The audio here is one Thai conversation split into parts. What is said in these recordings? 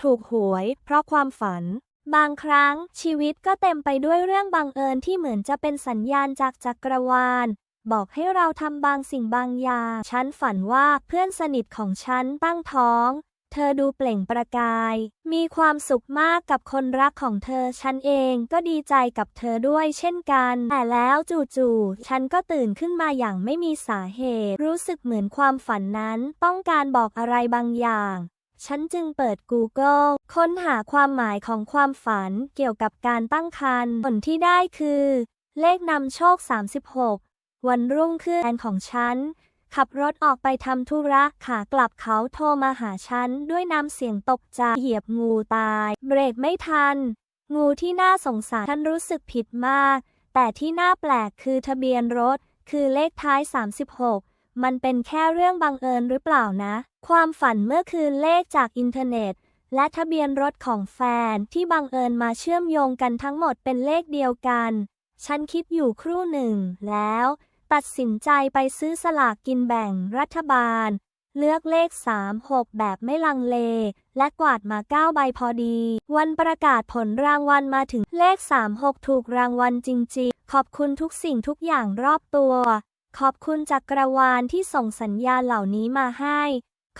ถูกหวย เพราะความฝัน บางครั้งชีวิตก็เต็มไปด้วยเรื่องบังเอิญที่เหมือนจะเป็นสัญญาณจากจักรวาล บอกให้เราทำบางสิ่งบางอย่าง ฉันฝันว่าเพื่อนสนิทของฉันตั้งท้อง เธอดูเปล่งประกาย มีความสุขมากกับคนรักของเธอ ฉันเองก็ดีใจกับเธอด้วยเช่นกัน แต่แล้วจู่ๆ ฉันก็ตื่นขึ้นมาอย่างไม่มีสาเหตุ รู้สึกเหมือนความฝันนั้นต้องการบอกอะไรบางอย่าง ฉันจึงเปิด Google ค้นหาความหมายของความฝันเกี่ยวกับการตั้งครรภ์ผลที่ได้คือ เลขนำโชค 36 วันรุ่งขึ้นแฟนของฉัน ขับรถออกไปทำธุระขากลับเขาโทรมาหาฉัน ด้วยน้ำเสียงตกใจเหยียบงูตาย เบรกไม่ทัน งูที่น่าสงสารฉันรู้สึกผิดมาก แต่ที่น่าแปลกคือทะเบียนรถ คือเลขท้าย 36 มันเป็นแค่เรื่องบังเอิญหรือเปล่านะ ความฝันเมื่อคืนเลขจากอินเทอร์เน็ต และทะเบียนรถของแฟนที่บังเอิญมาเชื่อมโยงกันทั้งหมดเป็นเลขเดียวกัน ฉันคิดอยู่ครู่หนึ่งแล้ว ตัดสินใจไปซื้อสลากกินแบ่งรัฐบาล เลือกเลข 36 แบบไม่ลังเล และกวาดมา 9 ใบพอดี วันประกาศผลรางวัลมาถึงเลข 36 ถูกรางวัลจริง ๆ ขอบคุณทุกสิ่งทุกอย่างรอบตัว ขอบคุณจักรวาลที่ส่งสัญญาณเหล่านี้มาให้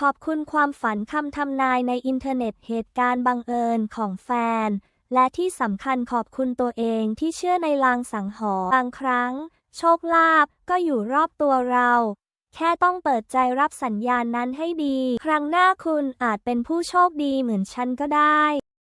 ขอบคุณความฝันคำทำนายในอินเทอร์เน็ตเหตุการณ์บังเอิญของแฟน และที่สำคัญขอบคุณตัวเองที่เชื่อในลางสังหรณ์บางครั้ง โชคลาภก็อยู่รอบตัวเรา แค่ต้องเปิดใจรับสัญญาณนั้นให้ดี ครั้งหน้าคุณอาจเป็นผู้โชคดีเหมือนฉันก็ได้